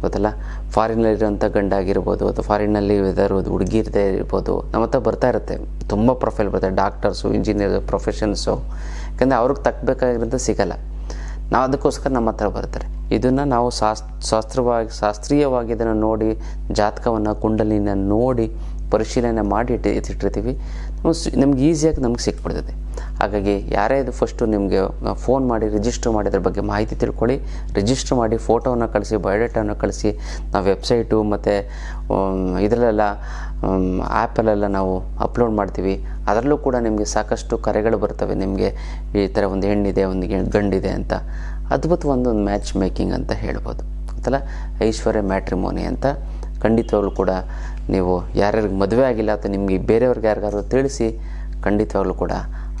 ಗೊತ್ತಲ್ಲ? ಫಾರಿನಲ್ಲಿರೋಂಥ ಗಂಡ ಆಗಿರ್ಬೋದು ಅಥವಾ ಫಾರಿನಲ್ಲಿ ಇದಾರು ಹುಡುಗಿರದೇ ಇರ್ಬೋದು, ನಮ್ಮ ಹತ್ರ ಬರ್ತಾ ಇರುತ್ತೆ. ತುಂಬ ಪ್ರೊಫೈಲ್ ಬರುತ್ತೆ ಡಾಕ್ಟರ್ಸು ಇಂಜಿನಿಯರ್ ಪ್ರೊಫೆಷನ್ಸು ಯಾಕಂದರೆ ಅವ್ರಿಗೆ ತಕ್ಕಬೇಕಾಗಿರೋದು ಸಿಗಲ್ಲ. ನಾವು ಅದಕ್ಕೋಸ್ಕರ ನಮ್ಮ ಹತ್ರ ಬರ್ತಾರೆ. ಇದನ್ನು ನಾವು ಶಾಸ್, ಶಾಸ್ತ್ರವಾಗಿ, ಶಾಸ್ತ್ರೀಯವಾಗಿ ಇದನ್ನು ನೋಡಿ, ಜಾತಕವನ್ನು, ಕುಂಡಲಿನ ನೋಡಿ, ಪರಿಶೀಲನೆ ಮಾಡಿ ಇಟ್ಟು ಸಿ- ನಮ್ಗೆ ಈಸಿಯಾಗಿ ನಮ್ಗೆ ಸಿಕ್ಬಿಡ್ತದೆ. ಹಾಗಾಗಿ ಯಾರೇ ಇದು ಫಸ್ಟು ನಿಮಗೆ ಫೋನ್ ಮಾಡಿ ರಿಜಿಸ್ಟರ್ ಮಾಡಿದ್ರ ಬಗ್ಗೆ ಮಾಹಿತಿ ತಿಳ್ಕೊಳ್ಳಿ. ರಿಜಿಸ್ಟರ್ ಮಾಡಿ ಫೋಟೋವನ್ನು ಕಳಿಸಿ ಬಯೋಡೇಟಾವನ್ನು ಕಳಿಸಿ, ನಾವು ವೆಬ್ಸೈಟು ಮತ್ತು ಇದರಲ್ಲೆಲ್ಲ ಆ್ಯಪಲ್ಲೆಲ್ಲ ನಾವು ಅಪ್ಲೋಡ್ ಮಾಡ್ತೀವಿ. ಅದರಲ್ಲೂ ಕೂಡ ನಿಮಗೆ ಸಾಕಷ್ಟು ಕರೆಗಳು ಬರ್ತವೆ. ನಿಮಗೆ ಈ ಥರ ಒಂದು ಹೆಣ್ಣಿದೆ, ಒಂದು ಗಂಡಿದೆ ಅಂತ. ಅದ್ಭುತ ಒಂದು ಮ್ಯಾಚ್ ಮೇಕಿಂಗ್ ಅಂತ ಹೇಳ್ಬೋದು. ಗೊತ್ತಲ್ಲ? ಐಶ್ವರ್ಯ ಮ್ಯಾಟ್ರಿಮೋನಿ ಅಂತ. ಖಂಡಿತವಾಗ್ಲೂ ಕೂಡ ನೀವು ಯಾರ್ಯಾರಿಗೆ ಮದುವೆ ಆಗಿಲ್ಲ ಅಥವಾ ನಿಮಗೆ ಬೇರೆಯವ್ರಿಗೆ ಯಾರಿಗಾದ್ರು ತಿಳಿಸಿ ಖಂಡಿತವಾಗ್ಲೂ ಕೂಡ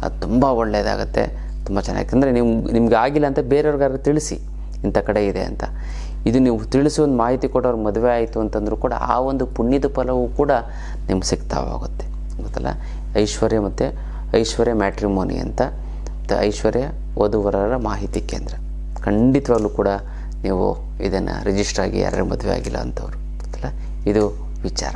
ಅದು ತುಂಬ ಒಳ್ಳೆಯದಾಗುತ್ತೆ ತುಂಬ ಚೆನ್ನಾಗಿ ಅಂದರೆ ನೀವು ನಿಮ್ಗೆ ಆಗಿಲ್ಲ ಅಂತ ಬೇರೆಯವ್ರಿಗಾದ್ರೂ ತಿಳಿಸಿ, ಇಂಥ ಕಡೆ ಇದೆ ಅಂತ. ಇದು ನೀವು ತಿಳಿಸಿ ಒಂದು ಮಾಹಿತಿ ಕೊಟ್ಟವ್ರಿಗೆ ಮದುವೆ ಆಯಿತು ಅಂತಂದರೂ ಕೂಡ ಆ ಒಂದು ಪುಣ್ಯದ ಫಲವೂ ಕೂಡ ನಿಮ್ಗೆ ಸಿಗ್ತಾ ಹೋಗುತ್ತೆ ಗೊತ್ತಲ್ಲ? ಐಶ್ವರ್ಯ ಮತ್ತು ಐಶ್ವರ್ಯ ಮ್ಯಾಟ್ರಿಮೋನಿ ಅಂತ, ಮತ್ತು ಐಶ್ವರ್ಯ ವಧುವರರ ಮಾಹಿತಿ ಕೇಂದ್ರ. ಖಂಡಿತವಾಗ್ಲೂ ಕೂಡ ನೀವು ಇದನ್ನು ರಿಜಿಸ್ಟರ್ ಆಗಿ ಯಾರ್ಯಾರು ಮದುವೆ ಆಗಿಲ್ಲ ಅಂಥವ್ರು ಗೊತ್ತಲ್ಲ? ಇದು ವಿಚಾರ.